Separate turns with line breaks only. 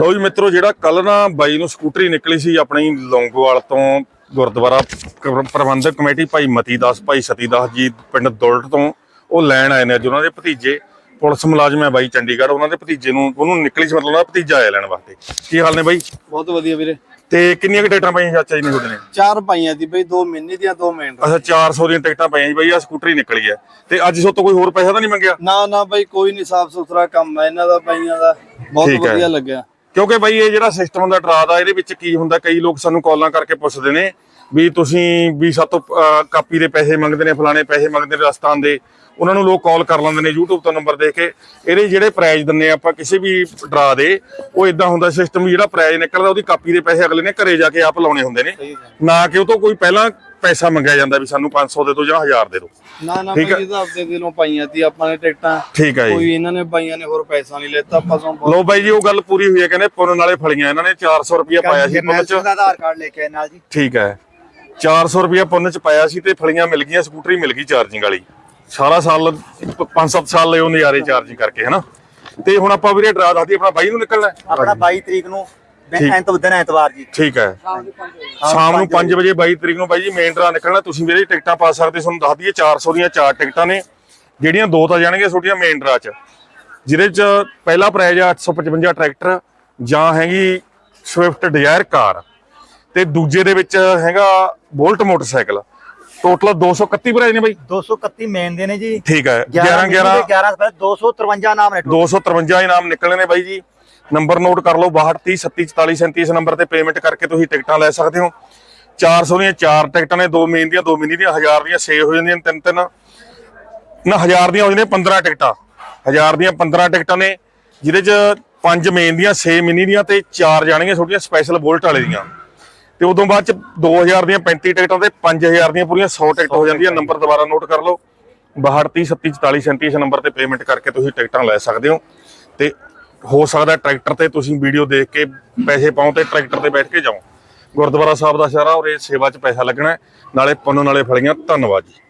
ਲੋ ਜੀ ਮਿੱਤਰੋ ਜਿਹੜਾ ਕੱਲ ਨਾ ਬਾਈ ਨੂੰ ਸਕੂਟਰੀ ਨਿਕਲੀ ਸੀ ਆਪਣੀ ਲੌਂਗੋਵਾਲ ਤੋਂ ਗੁਰਦੁਆਰਾ ਪ੍ਰਬੰਧਕ ਕਮੇਟੀ ਭਾਈ ਮਤੀ ਦਾਸ ਭਾਈ ਸਤੀ ਦਾਸ ਜੀ ਪਿੰਡ ਦੁਲਟ ਤੋਂ ਉਹ ਲੈਣ ਆਏ ਨੇ ਅੱਜ ਉਹਨਾਂ ਦੇ ਭਤੀਜੇ। ਪੁਲਿਸ ਮੁਲਾਜ਼ਮ ਹੈ ਬਾਈ ਚੰਡੀਗੜ੍ਹ ਉਹਨਾਂ ਦੇ ਭਤੀਜੇ ਨੂੰ ਉਹਨੂੰ ਨਿਕਲੀ ਸੀ ਮਤਲਬ ਉਹਦਾ ਭਤੀਜਾ ਆਇਆ ਲੈਣ ਵਾਸਤੇ। ਕੀ ਹਾਲ ਨੇ ਬਾਈ?
ਬਹੁਤ ਵਧੀਆ ਵੀਰੇ।
ਤੇ ਕਿੰਨੀਆਂ ਕਿ ਟਿਕਟਾਂ ਪਾਈਆਂ ਚਾਚਾ ਜੀ ਨੇ ਤੁਹਾਡੇ ਨੇ?
ਚਾਰ ਪਾਈਆਂ ਦੀ ਬਈ ਦੋ ਮਹੀਨੇ ਦੀਆਂ ਦੋ ਮਿੰਟ
ਅੱਛਾ 400 ਦੀਆਂ ਟਿਕਟਾਂ ਪਾਈਆਂ ਜੀ ਬਾਈ ਆ ਸਕੂਟਰੀ ਨਿਕਲੀ ਹੈ। ਤੇ ਅੱਜ ਸੋ ਤੋਂ ਕੋਈ ਹੋਰ ਪੈਸਾ ਤਾਂ ਨਹੀਂ ਮੰਗਿਆ?
ਨਾ ਨਾ ਬਈ ਕੋਈ ਨਹੀਂ ਸਾਫ਼ ਸੁਥਰਾ ਕੰਮ ਹੈ ਇਹਨਾਂ ਦਾ ਪਾਈਆਂ ਦਾ। ਬਹੁਤ। ਵਧੀਆ ਲੱਗਿਆ।
ਕਿਉਂਕਿ ਬਾਈ ਇਹ ਜਿਹੜਾ ਸਿਸਟਮ ਦਾ ਡਰਾ ਦਾ ਇਹਦੇ ਵਿੱਚ ਕੀ ਹੁੰਦਾ ਕਈ ਲੋਕ ਸਾਨੂੰ ਕਾਲਾਂ ਕਰਕੇ ਪੁੱਛਦੇ ਨੇ ਵੀ ਤੁਸੀਂ ਵੀ ਸਾਤੋਂ ਕਾਪੀ ਦੇ ਪੈਸੇ ਮੰਗਦੇ ਨੇ ਫਲਾਣੇ ਪੈਸੇ ਮੰਗਦੇ ਨੇ ਰਸਤਾਨ ਦੇ ਉਹਨਾਂ ਨੂੰ ਲੋਕ ਕਾਲ ਕਰ ਲੈਂਦੇ ਨੇ YouTube ਤੋਂ ਨੰਬਰ ਦੇ ਕੇ ਇਹਦੇ ਜਿਹੜੇ ਪ੍ਰਾਈਜ਼ ਦਿੰਨੇ ਆਪਾਂ ਕਿਸੇ ਵੀ ਡਰਾ ਦੇ ਉਹ ਇਦਾਂ ਹੁੰਦਾ ਸਿਸਟਮ ਜਿਹੜਾ ਪ੍ਰਾਈਜ਼ ਨਿਕਲਦਾ ਉਹਦੀ ਕਾਪੀ ਦੇ ਪੈਸੇ ਅਗਲੇ ਨੇ ਘਰੇ ਜਾ ਕੇ ਆਪ ਲਾਉਣੇ ਹੁੰਦੇ ਨੇ। ਨਾ ਕਿ ਉਹ ਤੋਂ ਕੋਈ ਪਹਿਲਾਂ ਪੈਸਾ ਮੰਗਿਆ ਜਾਂਦਾ ਵੀ ਸਾਨੂੰ 500 ਦੇ ਦਿਓ ਜਾਂ 1000 ਦੇ ਦਿਓ।
ਨਾ ਨਾ
ਹੈ।
ਇਹ ਤਾਂ ਆਪਦੇ ਦਿਲੋਂ ਪਾਈਆਂ ਸੀ ਆਪਾਂ ਨੇ ਟਿਕਟਾਂ
ਠੀਕ ਹੈ ਜੀ।
ਕੋਈ ਇਹਨਾਂ ਨੇ ਪਾਈਆਂ ਨੇ ਹੋਰ ਪੈਸਾ ਨਹੀਂ ਲੈਤਾ ਆਪਾਂ ਤੋਂ
ਲੋ ਬਾਈ ਜੀ ਉਹ ਗੱਲ ਪੂਰੀ ਹੋਈ ਹੈ ਕਹਿੰਦੇ ਪੁੰਨ ਨਾਲੇ ਫਲੀਆਂ ਇਹਨਾਂ ਨੇ 400 ਰੁਪਇਆ ਪਾਇਆ ਸੀ ਪੁੰਨ ਚ।
ਆਧਾਰ ਕਾਰਡ ਲੈ ਕੇ ਆਏ ਨਾਲ ਜੀ।
ਠੀਕ ਹੈ। 400 ਰੁਪਇਆ ਪੁੰਨ ਚ ਪਾਇਆ ਸੀ ਤੇ ਫਲੀਆਂ ਮਿਲ ਗਈਆਂ ਸਕੂਟਰੀ ਮਿਲ ਗਈ ਚਾਰਜਿੰਗ ਵਾਲੀ। ਸਾਰਾ ਸਾਲ 5-7 ਸਾਲ ਲਏ ਉਹ ਨਜ਼ਾਰੇ ਚਾਰਜਿੰਗ ਕਰਕੇ ਹਨਾ? ਤੇ ਹੁਣ ਆਪਾਂ ਵੀਰੇ ਡਰਾ ਦੱਸਦੀ ਆਪਣਾ ਬਾਈ ਨੂੰ ਨਿਕਲਣਾ?
ਆਪਣਾ 22 ਤਰੀਕ ਨੂੰ
ਠੀਕ।
ਐਤਵਾਰ ਦਿਨ ਐਤਵਾਰ ਜੀ।
ਠੀਕ ਹੈ। ਸ਼ਾਮ ਨੂੰ 5 ਵਜੇ 22 ਤਰੀਕ ਨੂੰ ਬਾਈ ਜੀ ਮੇਨ ਡਰਾ ਨਿਕਲਣਾ। ਤੁਸੀਂ ਮੇਰੇ ਟਿਕਟਾਂ ਪਾ ਸਕਦੇ ਤੁਹਾਨੂੰ ਦੱਸ ਦਈਏ 400 ਦੀਆਂ ਚਾਰ ਟਿਕਟਾਂ ਨੇ। ਜਿਹੜੀਆਂ ਦੋ ਤਾਂ ਜਾਣਗੀਆਂ ਛੋਟੀਆਂ ਮੇਨ ਡਰਾ 'ਚ। ਜਿਹਦੇ 'ਚ ਪਹਿਲਾ ਪ੍ਰਾਈਜ਼ ਆ 855 ਟਰੈਕਟਰ ਜਾਂ ਹੈਗੀ ਸਵਿਫਟ ਡਿਜ਼ਾਇਰ ਕਾਰ। ਤੇ ਦੂਜੇ ਦੇ ਵਿੱਚ ਹੈਗਾ ਬੋਲਟ ਮੋਟਰਸਾਈਕਲ। ਟੋਟਲ 231 ਪ੍ਰਾਈਜ਼ ਨੇ ਬਾਈ।
231 ਮੇਨ ਦੇ ਨੇ ਜੀ।
ਠੀਕ ਹੈ। 11 11
11 11 253 ਨਾਮ ਨੇ total।
253 ਇਨਾਮ ਨਿਕਲਣੇ ਨੇ ਬਾਈ ਜੀ। ਨੰਬਰ ਨੋਟ ਕਰ ਲਓ 62 30 37 44 37 ਇਸ ਨੰਬਰ ਤੇ ਪੇਮੈਂਟ ਕਰਕੇ ਤੁਸੀਂ ਟਿਕਟਾਂ ਲੈ ਸਕਦੇ ਹੋ। 400 ਦੀਆਂ ਚਾਰ ਟਿਕਟਾਂ ਨੇ, ਦੋ ਮੇਨ ਦੀਆਂ, ਦੋ ਮਿਨੀ ਦੀਆਂ 1000 ਦੀਆਂ 6 ਹੋ ਜਾਂਦੀਆਂ ਨੇ ਤਿੰਨ ਤਿੰਨ। ਨਾ 1000 ਦੀਆਂ ਹੋ ਜਾਂਦੀਆਂ 15 ਟਿਕਟਾਂ। 1000 ਦੀਆਂ 15 ਟਿਕਟਾਂ ਨੇ, ਜਿਹਦੇ ਚ ਪੰਜ ਮੇਨ ਦੀਆਂ 6 ਮਿਨੀ ਦੀਆਂ ਤੇ ਚਾਰ ਜਾਣਗੀਆਂ ਛੋਟੀਆਂ ਸਪੈਸ਼ਲ ਬੁਲਟ ਵਾਲੇ ਦੀਆਂ। ਤੇ ਉਦੋਂ ਬਾਅਦ ਚ 2000 ਦੀਆਂ 35 ਟਿਕਟਾਂ ਤੇ 5000 ਦੀਆਂ ਪੂਰੀਆਂ 100 ਟਿਕਟ ਹੋ ਜਾਂਦੀਆਂ। ਨੰਬਰ ਦੁਬਾਰਾ ਨੋਟ ਕਰ ਲਓ। 62 30 37 44 37 ਇਸ ਨੰਬਰ ਤੇ ਪੇਮੈਂਟ ਕਰਕੇ ਤੁਸੀਂ ਟਿਕਟਾਂ ਲੈ ਸਕਦੇ ਹੋ। ਤੇ ਹੋ ਸਕਦਾ ਟਰੈਕਟਰ ਤੇ ਤੁਸੀਂ ਵੀਡੀਓ ਦੇਖ ਕੇ ਪੈਸੇ ਪਾਓ ਤੇ ਟਰੈਕਟਰ ਤੇ ਬੈਠ ਕੇ ਜਾਓ। ਗੁਰਦੁਆਰਾ ਸਾਹਿਬ ਦਾ ਸ਼ਹਿਰਾ ਔਰ ਇਹ ਸੇਵਾ 'ਚ ਪੈਸਾ ਲੱਗਣਾ ਨਾਲੇ ਪੁੰਨ ਨਾਲੇ ਫਲੀਆਂ, ਧੰਨਵਾਦ ਜੀ।